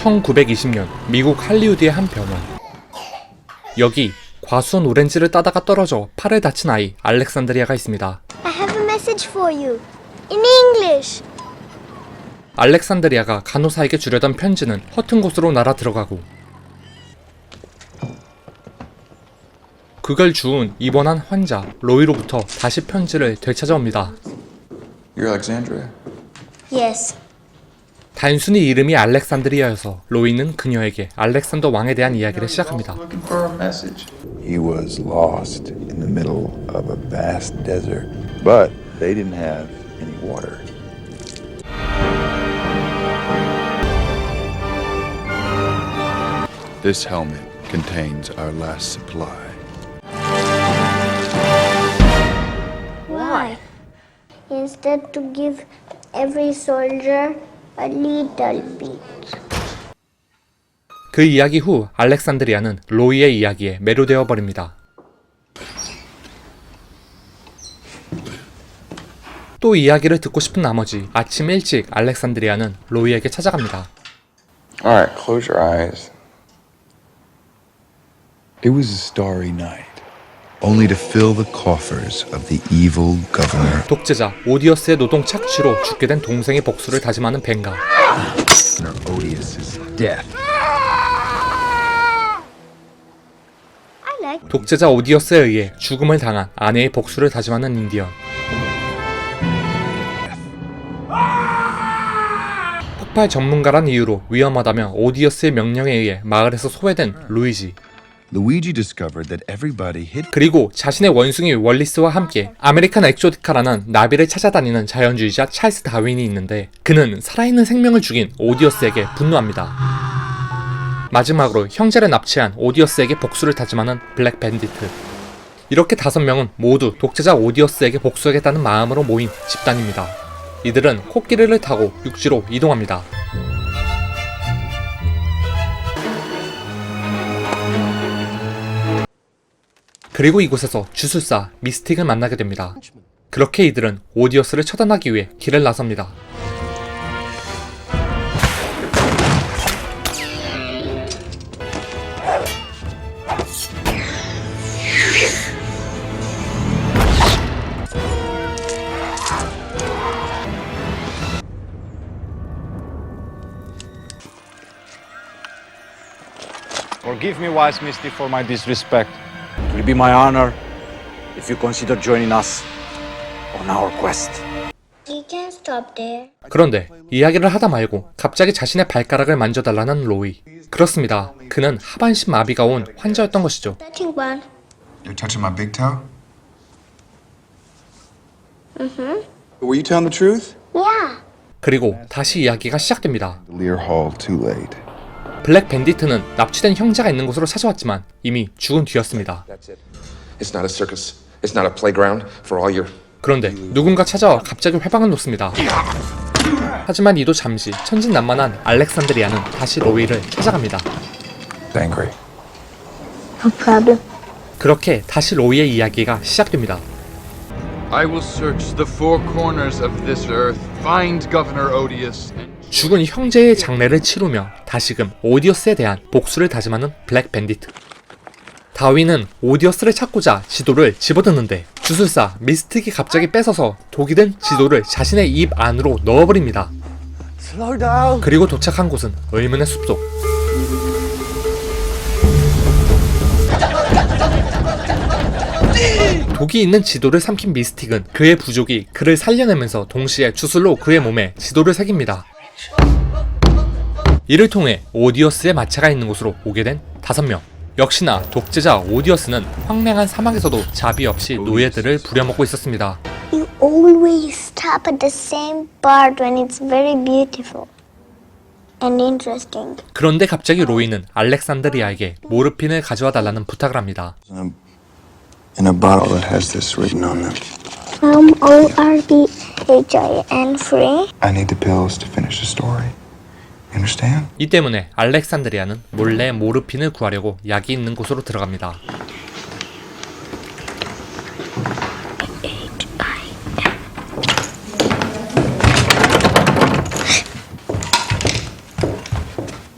1920년 미국 할리우드의 한 병원. 여기 과수원 오렌지를 따다가 떨어져 팔을 다친 아이 알렉산드리아가 있습니다. I have a message for you. In English. 알렉산드리아가 간호사에게 주려던 편지는 허튼 곳으로 날아 들어가고 그걸 주운 입원한 환자 로이로부터 다시 편지를 되찾아옵니다. You're Alexandria. Yes. 단순히 이름이 알렉산드리아여서 로이는 그녀에게 알렉산더 왕에 대한 이야기를 시작합니다. Looking for a message. He was lost in the middle of a vast desert, but they didn't have any water. This helmet contains our last supply. Why? Instead to give every soldier a little bit. 그 이야기 후 알렉산드리아는 로이의 이야기에 매료되어 버립니다. 또 이야기를 듣고 싶은 나머지 아침 일찍 알렉산드리아는 로이에게 찾아갑니다. All right, close your eyes. It was a starry night, only to fill the coffers of the evil governor. 독재자 오디어스의 노동 착취로 죽게 된 동생의 복수를 다짐하는 벤가. Governor Odious' death. 독재자 오디어스에 의해 죽음을 당한 아내의 복수를 다짐하는 인디언. 폭발 전문가란 이유로 위험하다며 오디어스의 명령에 의해 마을에서 소외된 루이지. 그리고 자신의 원숭이 월리스와 함께 아메리칸 엑소티카라는 나비를 찾아다니는 자연주의자 찰스 다윈이 있는데 그는 살아있는 생명을 죽인 오디어스에게 분노합니다. 마지막으로 형제를 납치한 오디어스에게 복수를 다짐하는 블랙 밴디트. 이렇게 다섯 명은 모두 독재자 오디어스에게 복수하겠다는 마음으로 모인 집단입니다. 이들은 코끼리를 타고 육지로 이동합니다. 그리고 이곳에서 주술사 미스틱을 만나게 됩니다. 그렇게 이들은 오디어스를 처단하기 위해 길을 나섭니다. Forgive me, wise Misty, for my disrespect. It will be my honor if you consider joining us on our quest. You can't stop there. 그런데 이야기를 하다 말고 갑자기 자신의 발가락을 만져달라는 로이. 그렇습니다. 그는 하반신 마비가 온 환자였던 것이죠. Touching one. You're touching my big toe? Mm-hmm. Were you telling the truth? Yeah. 그리고 다시 이야기가 시작됩니다. Lear Hall too late. 블랙 밴디트는 납치된 형제가 있는 곳으로 찾아왔지만 이미 죽은 뒤였습니다. That's it. It's not a circus. It's not a playground for all your. 그런데 누군가 찾아와 갑자기 회방을 놓습니다. 하지만 이도 잠시 천진난만한 알렉산드리아는 다시 로이를 찾아갑니다. 그렇게 다시 로이의 이야기가 시작됩니다. 죽은 형제의 장례를 치르며 다시금 오디어스에 대한 복수를 다짐하는 블랙 밴디트. 다윈은 오디어스를 찾고자 지도를 집어드는데 주술사 미스틱이 갑자기 뺏어서 독이 된 지도를 자신의 입 안으로 넣어버립니다. 그리고 도착한 곳은 의문의 숲속. 독이 있는 지도를 삼킨 미스틱은 그의 부족이 그를 살려내면서 동시에 주술로 그의 몸에 지도를 새깁니다. 이를 통해 오디어스의 마차가 있는 곳으로 오게 된 다섯 명. 역시나 독재자 오디어스는 황량한 사막에서도 자비 없이 노예들을 부려먹고 있었습니다. You always stop at the same part when it's very beautiful and interesting. 그런데 갑자기 로이는 알렉산드리아에게 모르핀을 가져와 달라는 부탁을 합니다. In a, bottle that has this written on them. Um, O R B H I N free. I need the pills to finish the story. Understand? 이 때문에 알렉산드리아는 몰래 모르핀을 구하려고 약이 있는 곳으로 들어갑니다.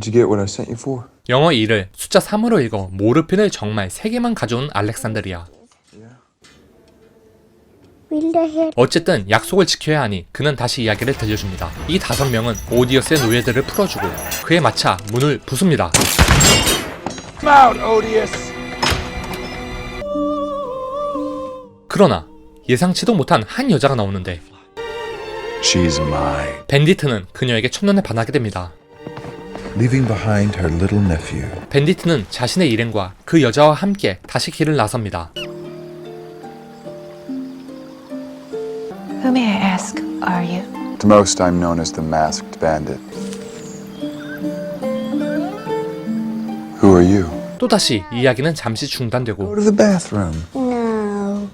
Did you get what I sent you for? 영어 2를 숫자 3으로 읽어 모르핀을 정말 3개만 가져온 알렉산드리아. 어쨌든 약속을 지켜야 하니 그는 다시 이야기를 들려줍니다. 이 다섯 명은 오디어스의 노예들을 풀어주고 그에 맞춰 문을 부숩니다. 그러나 예상치도 못한 한 여자가 나오는데. 밴디트는 그녀에게 첫눈에 반하게 됩니다. 밴디트는 자신의 일행과 그 여자와 함께 다시 길을 나섭니다. Who may I ask are you? To most, I'm known as the Masked Bandit. Who are you? 또다시 이야기는 잠시 중단되고 Go to the bathroom. No.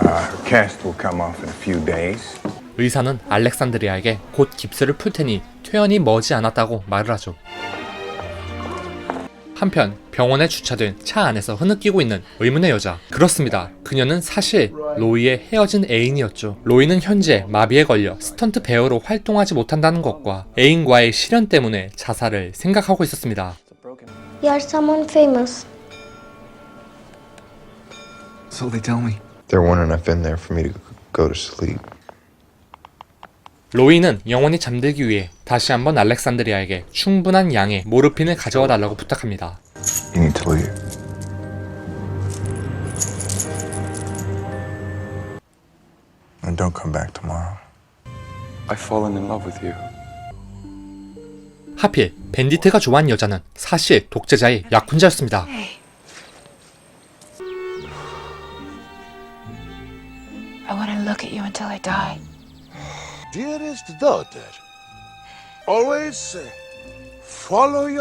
Her cast will come off in a few days. 의사는 알렉산드리아에게 곧 깁스를 풀 테니 퇴원이 머지 않았다고 말을 하죠. 한편 병원에 주차된 차 안에서 흐느끼고 있는 의문의 여자. 그렇습니다. 그녀는 사실 로이의 헤어진 애인이었죠. 로이는 현재 마비에 걸려 스턴트 배우로 활동하지 못한다는 것과 애인과의 실연 때문에 자살을 생각하고 있었습니다. You're someone famous. So they tell me. There weren't enough in there for me to go to sleep. 로이는 영원히 잠들기 위해 다시 한번 알렉산드리아에게 충분한 양의 모르핀을 가져와 달라고 부탁합니다. You need to leave. And don't come back tomorrow. I've fallen in love with you. 하필 밴디트가 좋아한 여자는 사실 독재자의 약혼자였습니다. I want to look at you until I die. Dearest daughter,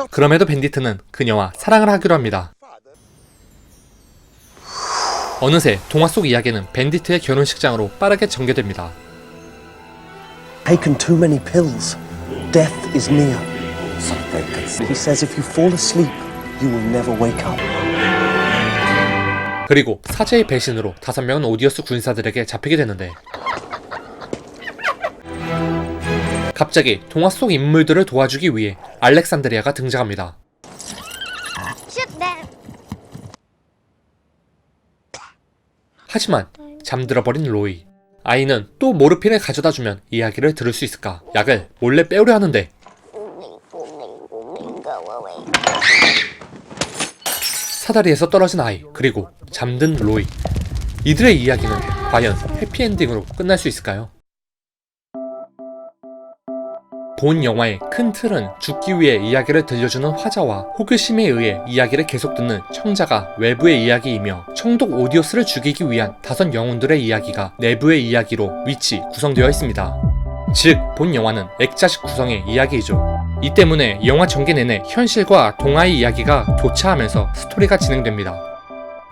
그럼에도 밴디트는 그녀와 사랑을 하기로 합니다. 어느새 동화 속 이야기는 밴디트의 결혼식장으로 빠르게 전개됩니다. taken too many pills. Death is near. He says if you fall asleep, you will never wake up. 그리고 사제의 배신으로 다섯 명은 오디오스 군사들에게 잡히게 되는데 갑자기 동화 속 인물들을 도와주기 위해 알렉산드리아가 등장합니다. 하지만 잠들어버린 로이. 아이는 또 모르핀을 가져다 주면 이야기를 들을 수 있을까? 약을 몰래 빼오려 하는데 사다리에서 떨어진 아이 그리고 잠든 로이. 이들의 이야기는 과연 해피엔딩으로 끝날 수 있을까요? 본 영화의 큰 틀은 죽기 위해 이야기를 들려주는 화자와 호기심에 의해 이야기를 계속 듣는 청자가 외부의 이야기이며 청독 오디오스를 죽이기 위한 다섯 영혼들의 이야기가 내부의 이야기로 위치 구성되어 있습니다. 즉, 본 영화는 액자식 구성의 이야기이죠. 이 때문에 영화 전개 내내 현실과 동화의 이야기가 교차하면서 스토리가 진행됩니다.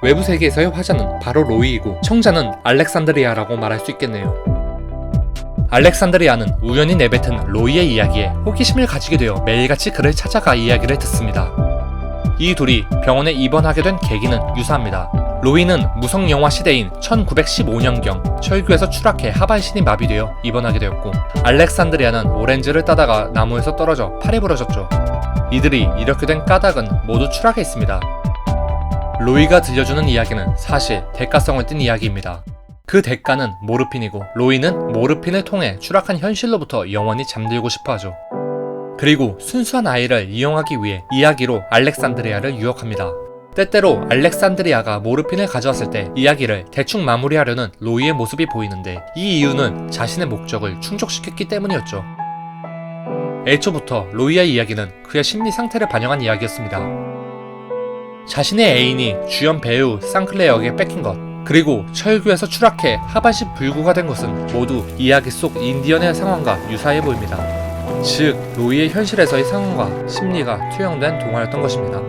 외부 세계에서의 화자는 바로 로이이고 청자는 알렉산드리아라고 말할 수 있겠네요. 알렉산드리아는 우연히 내뱉은 로이의 이야기에 호기심을 가지게 되어 매일같이 그를 찾아가 이야기를 듣습니다. 이 둘이 병원에 입원하게 된 계기는 유사합니다. 로이는 무성 영화 시대인 1915년경 철교에서 추락해 하반신이 마비되어 입원하게 되었고 알렉산드리아는 오렌지를 따다가 나무에서 떨어져 팔이 부러졌죠. 이들이 이렇게 된 까닭은 모두 추락에 있습니다. 로이가 들려주는 이야기는 사실 대가성을 띤 이야기입니다. 그 대가는 모르핀이고 로이는 모르핀을 통해 추락한 현실로부터 영원히 잠들고 싶어 하죠. 그리고 순수한 아이를 이용하기 위해 이야기로 알렉산드리아를 유혹합니다. 때때로 알렉산드리아가 모르핀을 가져왔을 때 이야기를 대충 마무리하려는 로이의 모습이 보이는데 이 이유는 자신의 목적을 충족시켰기 때문이었죠. 애초부터 로이의 이야기는 그의 심리 상태를 반영한 이야기였습니다. 자신의 애인이 주연 배우 상클레어에게 뺏긴 것, 그리고 철교에서 추락해 하반신 불구가 된 것은 모두 이야기 속 인디언의 상황과 유사해 보입니다. 즉, 로이의 현실에서의 상황과 심리가 투영된 동화였던 것입니다.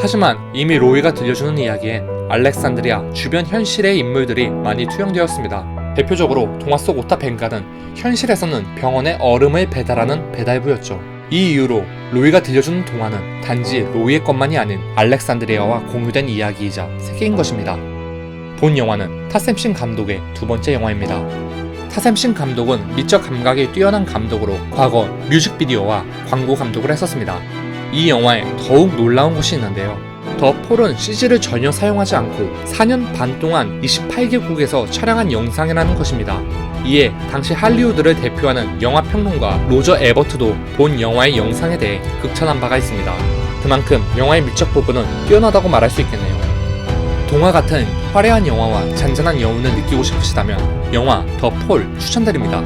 하지만 이미 로이가 들려주는 이야기엔 알렉산드리아 주변 현실의 인물들이 많이 투영되었습니다. 대표적으로 동화 속 오타 벤가는 현실에서는 병원에 얼음을 배달하는 배달부였죠. 이 이유로 로이가 들려주는 동화는 단지 로이의 것만이 아닌 알렉산드리아와 공유된 이야기이자 세계인 것입니다. 본 영화는 타셈신 감독의 두 번째 영화입니다. 타샘신 감독은 미적 감각이 뛰어난 감독으로 과거 뮤직비디오와 광고 감독을 했었습니다. 이 영화에 더욱 놀라운 것이 있는데요. 더 폴은 CG를 전혀 사용하지 않고 4년 반 동안 28개국에서 촬영한 영상이라는 것입니다. 이에 당시 할리우드를 대표하는 영화 평론가 로저 에버트도 본 영화의 영상에 대해 극찬한 바가 있습니다. 그만큼 영화의 미적 부분은 뛰어나다고 말할 수 있겠네요. 동화 같은 화려한 영화와 잔잔한 여운을 느끼고 싶으시다면 영화 더 폴 추천드립니다.